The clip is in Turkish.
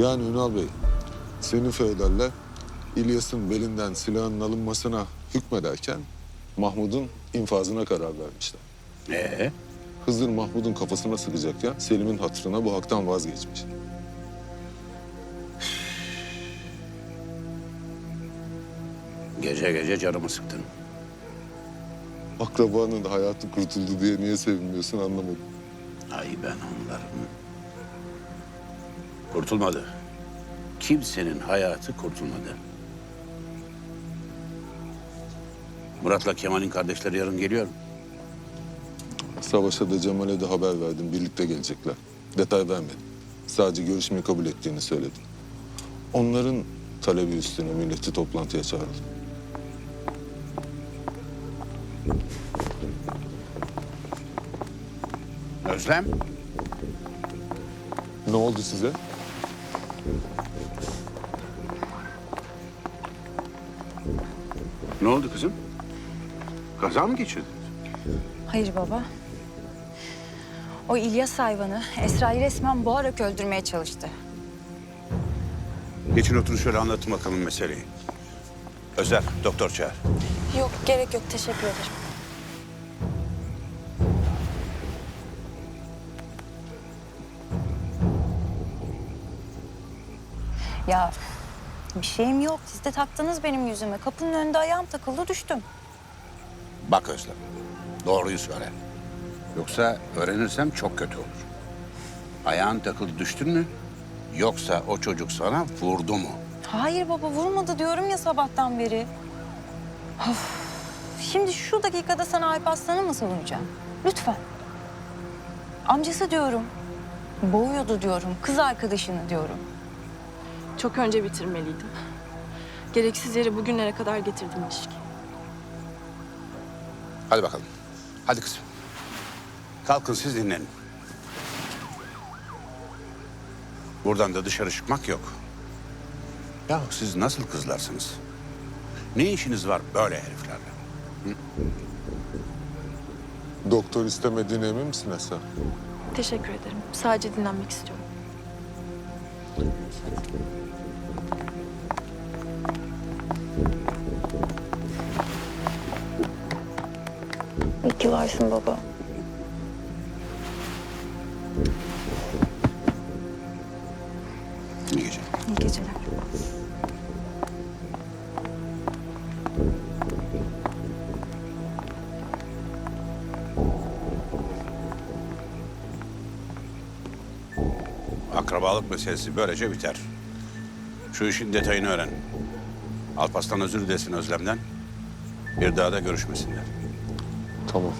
Yani Ünal Bey, senin feodaller İlyas'ın belinden silahın alınmasına hükmederken Mahmud'un infazına karar vermişler. Ee? Hızır Mahmud'un kafasına sıkacakken Selim'in hatırına bu haktan vazgeçmiş. Gece gece canımı sıktın. Akrabanın hayatı kurtuldu diye niye sevinmiyorsun anlamadım. Ay ben onların. Kurtulmadı. Kimsenin hayatı kurtulmadı. Murat'la Kemal'in kardeşleri yarın geliyor mu? Savaş'a da Cemal'e de haber verdim. Birlikte gelecekler. Detay vermedim. Sadece görüşmeyi kabul ettiğini söyledim. Onların talebi üstüne milleti toplantıya çağırdım. Özlem? Ne oldu size? Ne oldu kızım? Kaza mı geçirdin? Hayır baba. O İlyas hayvanı Esra'yı resmen boğarak öldürmeye çalıştı. Geçin oturun şöyle anlatın bakalım meseleyi. Özer, doktor çağır. Yok gerek yok teşekkür ederim. Ya bir şeyim yok. Siz de taktınız benim yüzüme. Kapının önünde ayağım takıldı düştüm. Bak Özlem, doğruyu söyle. Yoksa öğrenirsem çok kötü olur. Ayağın takıldı düştün mü? Yoksa o çocuk sana vurdu mu? Hayır baba vurmadı diyorum ya sabahtan beri. Of. Şimdi şu dakikada sana Alp Aslan'ı mı savunacağım? Lütfen. Amcası diyorum. Boğuyordu diyorum. Kız arkadaşını diyorum. Çok önce bitirmeliydim. Gereksiz yere bugünlere kadar getirdim ilişki. Hadi bakalım. Hadi kızım. Kalkın siz dinlenin. Buradan da dışarı çıkmak yok. Ya siz nasıl kızlarsınız? Ne işiniz var böyle heriflerle? Doktor istemediğine emin misin Esra? Teşekkür ederim. Sadece dinlenmek istiyorum. İyi ki varsın baba. İyi geceler. İyi geceler. Akrabalık meselesi böylece biter. Şu işin detayını öğren. Alpaslan özür dilesin Özlem'den. Bir daha da görüşmesinler. Tamam.